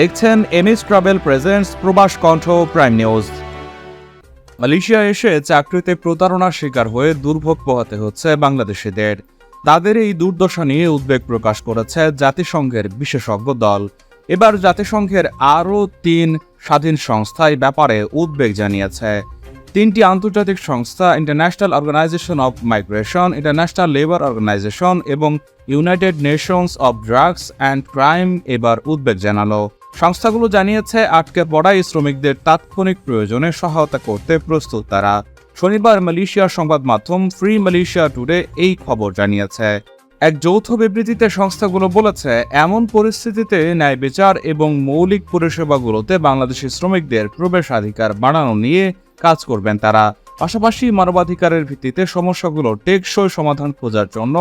দেখছেন MS travel presents প্রবাস কণ্ঠ প্রাইম নিউজ। মালয়েশিয়া এসে চাকরিতে প্রতারণার শিকার হয়ে দুর্ভোগ পোহাতে হচ্ছে বাংলাদেশিদের। তাদের এই দুর্দশা নিয়ে উদ্বেগ প্রকাশ করেছে জাতিসংঘের বিশেষজ্ঞ দল। এবার জাতিসংঘের আরও তিন স্বাধীন সংস্থা এই ব্যাপারে উদ্বেগ জানিয়েছে। তিনটি আন্তর্জাতিক সংস্থা international organisation of migration international labour organisation এবং united nations of drugs and crime এবার উদ্বেগ জানালো। সংস্থাগুলো জানিয়েছে, আটকে পড়া এই শ্রমিকদের তাৎক্ষণিক প্রয়োজনে সহায়তা করতে প্রস্তুত তারা। শনিবার মালয়েশিয়ার সংবাদ মাধ্যম ফ্রি মালয়েশিয়া টুডে এই খবর জানিয়েছে। এক যৌথ বিবৃতিতে সংস্থাগুলো বলেছে, এমন পরিস্থিতিতে ন্যায় বিচার এবং মৌলিক পরিষেবাগুলোতে বাংলাদেশি শ্রমিকদের প্রবেশাধিকার বাড়ানো নিয়ে কাজ করবেন তারা। পাশাপাশি মানবাধিকারের ভিত্তিতে সমস্যাগুলো টেকসই সমাধান খোঁজার জন্য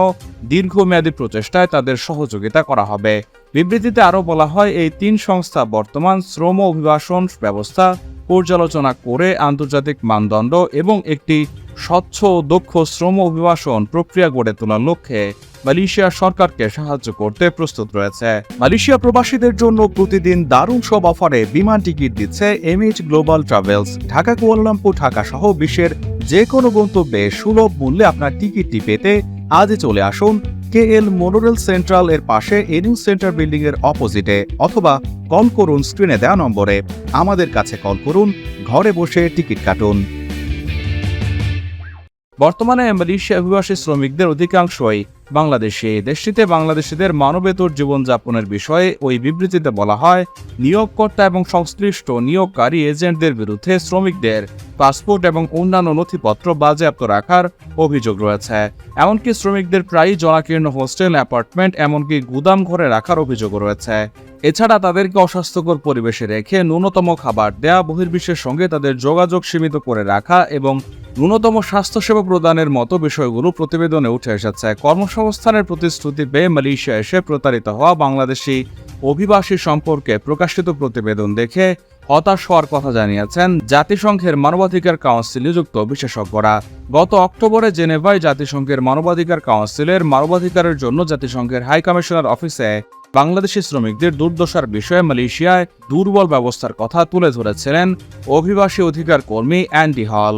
দীর্ঘমেয়াদী প্রচেষ্টায় তাদের সহযোগিতা করা হবে। বিবৃতিতে আরও বলা হয়, এই তিন সংস্থা বর্তমান শ্রম অভিবাসন ব্যবস্থা পর্যালোচনা করে আন্তর্জাতিক মানদণ্ড এবং একটি স্বচ্ছ দক্ষ শ্রম অভিবাসন প্রক্রিয়া গড়ে তোলার লক্ষ্যে মালয়েশিয়া সরকারকে সাহায্য করতে প্রস্তুত রয়েছে। মালয়েশিয়া প্রবাসীদের জন্য প্রতিদিন দারুণ সব অফারে বিমান টিকিট দিচ্ছে MH global travels Dhaka, Kuala Lumpur, Dhaka সহ বিশ্বের যে কোনো গন্তব্যে সুলভ মূল্যে আপনার টিকিটটি পেতে আজই চলে আসুন কে এল মোনোরেল সেন্ট্রাল এর পাশে এনিউ সেন্টার বিল্ডিং এর অপোজিটে অথবা কল করুন স্ক্রিনে দেওয়া নম্বরে। আমাদের কাছে কল করুন, ঘরে বসে টিকিট কাটুন। বর্তমানে মালয়েশিয়া অভিবাসী শ্রমিকদের অধিকাংশই বাংলাদেশে। দেশটিতে বাংলাদেশিদের মানবেতর জীবনযাপনের বিষয়ে ওই বিবৃতিতে বলা হয়, নিয়োগকর্তা এবং সংশ্লিষ্ট নিয়োগকারী এজেন্টদের বিরুদ্ধে শ্রমিকদের পাসপোর্ট এবং অন্যান্য নথিপত্র বাজেয়াপ্ত রাখার অভিযোগ রয়েছে। এমনকি শ্রমিকদের প্রায়ই জনাকীর্ণ হোস্টেল, অ্যাপার্টমেন্ট এমনকি গুদাম ঘরে রাখার অভিযোগ রয়েছে। এছাড়া তাদেরকে অস্বাস্থ্যকর পরিবেশে রেখে ন্যূনতম খাবার দেয়া, বহির্বিশ্বের সঙ্গে তাদের যোগাযোগ সীমিত করে রাখা এবং ন্যূনতম স্বাস্থ্যসেবা প্রদানের মতো বিষয়গুলো প্রতিবেদনে উঠে এসেছে। কর্মসংস্থানের প্রতিশ্রুতি পেয়ে মালয়েশিয়া এসে প্রতারিত হওয়া বাংলাদেশি অভিবাসী সম্পর্কে প্রকাশিত প্রতিবেদন দেখে হতাশ হওয়ার কথা জানিয়েছেন জাতিসংঘের মানবাধিকার কাউন্সিল নিযুক্ত বিশেষজ্ঞরা। গত অক্টোবরে জেনেভায় জাতিসংঘের মানবাধিকার কাউন্সিলের মানবাধিকারের জন্য জাতিসংঘের হাই কমিশনার অফিসে বাংলাদেশি শ্রমিকদের দুর্দশার বিষয়ে মালয়েশিয়ায় দুর্বল ব্যবস্থার কথা তুলে ধরেছিলেন অভিবাসী অধিকার কর্মী অ্যান্ডি হল।